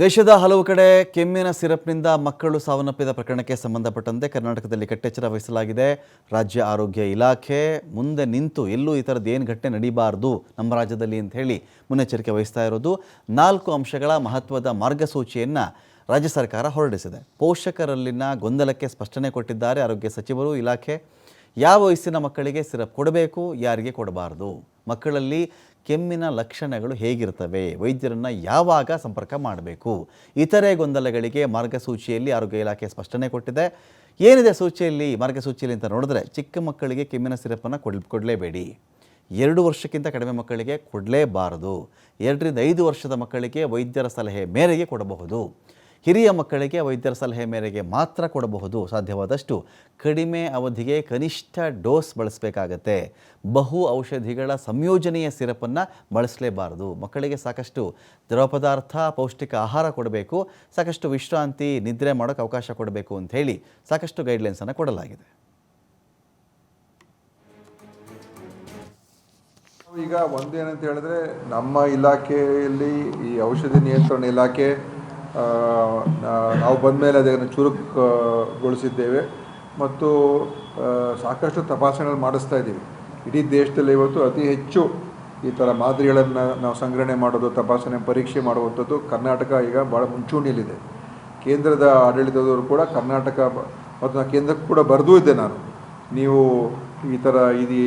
ದೇಶದ ಹಲವು ಕಡೆ ಕೆಮ್ಮಿನ ಸಿರಪ್ನಿಂದ ಮಕ್ಕಳು ಸಾವನ್ನಪ್ಪಿದ ಪ್ರಕರಣಕ್ಕೆ ಸಂಬಂಧಪಟ್ಟಂತೆ ಕರ್ನಾಟಕದಲ್ಲಿ ಕಟ್ಟೆಚ್ಚರ ವಹಿಸಲಾಗಿದೆ. ರಾಜ್ಯ ಆರೋಗ್ಯ ಇಲಾಖೆ ಮುಂದೆ ನಿಂತು ಎಲ್ಲೂ ಈ ಥರದ್ದು ಏನು ಘಟನೆ ನಡೀಬಾರ್ದು, ನಮ್ಮ ರಾಜ್ಯದಲ್ಲಿ ಅಂತ ಹೇಳಿ ಮುನ್ನೆಚ್ಚರಿಕೆ ವಹಿಸ್ತಾ ಇರೋದು. ನಾಲ್ಕು ಅಂಶಗಳ ಮಹತ್ವದ ಮಾರ್ಗಸೂಚಿಯನ್ನು ರಾಜ್ಯ ಸರ್ಕಾರ ಹೊರಡಿಸಿದೆ. ಪೋಷಕರಲ್ಲಿನ ಗೊಂದಲಕ್ಕೆ ಸ್ಪಷ್ಟನೆ ಕೊಟ್ಟಿದ್ದಾರೆ ಆರೋಗ್ಯ ಸಚಿವರು, ಇಲಾಖೆ. ಯಾವ ವಯಸ್ಸಿನ ಮಕ್ಕಳಿಗೆ ಸಿರಪ್ ಕೊಡಬೇಕು, ಯಾರಿಗೆ ಕೊಡಬಾರ್ದು? ಮಕ್ಕಳಲ್ಲಿ ಕೆಮ್ಮಿನ ಲಕ್ಷಣಗಳು ಹೇಗಿರ್ತವೆ? ವೈದ್ಯರನ್ನು ಯಾವಾಗ ಸಂಪರ್ಕ ಮಾಡಬೇಕು? ಇತರೆ ಗೊಂದಲಗಳಿಗೆ ಮಾರ್ಗಸೂಚಿಯಲ್ಲಿ ಆರೋಗ್ಯ ಇಲಾಖೆ ಸ್ಪಷ್ಟನೆ ಕೊಟ್ಟಿದೆ. ಏನಿದೆ ಸೂಚಿಯಲ್ಲಿ, ಮಾರ್ಗಸೂಚಿಯಲ್ಲಿ ಅಂತ ನೋಡಿದ್ರೆ ಚಿಕ್ಕ ಮಕ್ಕಳಿಗೆ ಕೆಮ್ಮಿನ ಸಿರಪನ್ನು ಕೊಡ್ ಕೊಡಲೇಬೇಡಿ. ಎರಡು ವರ್ಷಕ್ಕಿಂತ ಕಡಿಮೆ ಮಕ್ಕಳಿಗೆ ಕೊಡಲೇಬಾರದು. ಎರಡರಿಂದ ಐದು ವರ್ಷದ ಮಕ್ಕಳಿಗೆ ವೈದ್ಯರ ಸಲಹೆ ಮೇರೆಗೆ ಕೊಡಬಹುದು. ಹಿರಿಯ ಮಕ್ಕಳಿಗೆ ವೈದ್ಯರ ಸಲಹೆ ಮೇರೆಗೆ ಮಾತ್ರ ಕೊಡಬಹುದು. ಸಾಧ್ಯವಾದಷ್ಟು ಕಡಿಮೆ ಅವಧಿಗೆ ಕನಿಷ್ಠ ಡೋಸ್ ಬಳಸಬೇಕಾಗತ್ತೆ. ಬಹು ಔಷಧಿಗಳ ಸಂಯೋಜನೆಯ ಸಿರಪನ್ನು ಬಳಸಲೇಬಾರದು. ಮಕ್ಕಳಿಗೆ ಸಾಕಷ್ಟು ದ್ರವ ಪದಾರ್ಥ, ಪೌಷ್ಟಿಕ ಆಹಾರ ಕೊಡಬೇಕು. ಸಾಕಷ್ಟು ವಿಶ್ರಾಂತಿ, ನಿದ್ರೆ ಮಾಡೋಕ್ಕೆ ಅವಕಾಶ ಕೊಡಬೇಕು ಅಂತ ಹೇಳಿ ಸಾಕಷ್ಟು ಗೈಡ್ಲೈನ್ಸನ್ನು ಕೊಡಲಾಗಿದೆ. ಈಗ ಒಂದೇನಂತ ಹೇಳಿದ್ರೆ ನಮ್ಮ ಇಲಾಖೆಯಲ್ಲಿ ಈ ಔಷಧಿ ನಿಯಂತ್ರಣ ಇಲಾಖೆ ನಾವು ಬಂದ ಮೇಲೆ ಅದನ್ನು ಚುರುಕುಗೊಳಿಸಿದ್ದೇವೆ. ಮತ್ತು ಸಾಕಷ್ಟು ತಪಾಸಣೆಗಳು ಮಾಡಿಸ್ತಾ ಇದ್ದೀವಿ. ಇಡೀ ದೇಶದಲ್ಲಿ ಇವತ್ತು ಅತಿ ಹೆಚ್ಚು ಈ ಥರ ಮಾದರಿಗಳನ್ನು ನಾವು ಸಂಗ್ರಹಣೆ ಮಾಡೋದು, ತಪಾಸಣೆ ಪರೀಕ್ಷೆ ಮಾಡುವಂಥದ್ದು ಕರ್ನಾಟಕ ಈಗ ಭಾಳ ಮುಂಚೂಣಿಯಲ್ಲಿದೆ. ಕೇಂದ್ರದ ಆಡಳಿತದವರು ಕೂಡ ಕರ್ನಾಟಕ ಮತ್ತು ನಾನು ಕೇಂದ್ರಕ್ಕೆ ಕೂಡ ಬರೆದೂ ಇದ್ದೆ ನಾನು. ನೀವು ಈ ಥರ ಇದು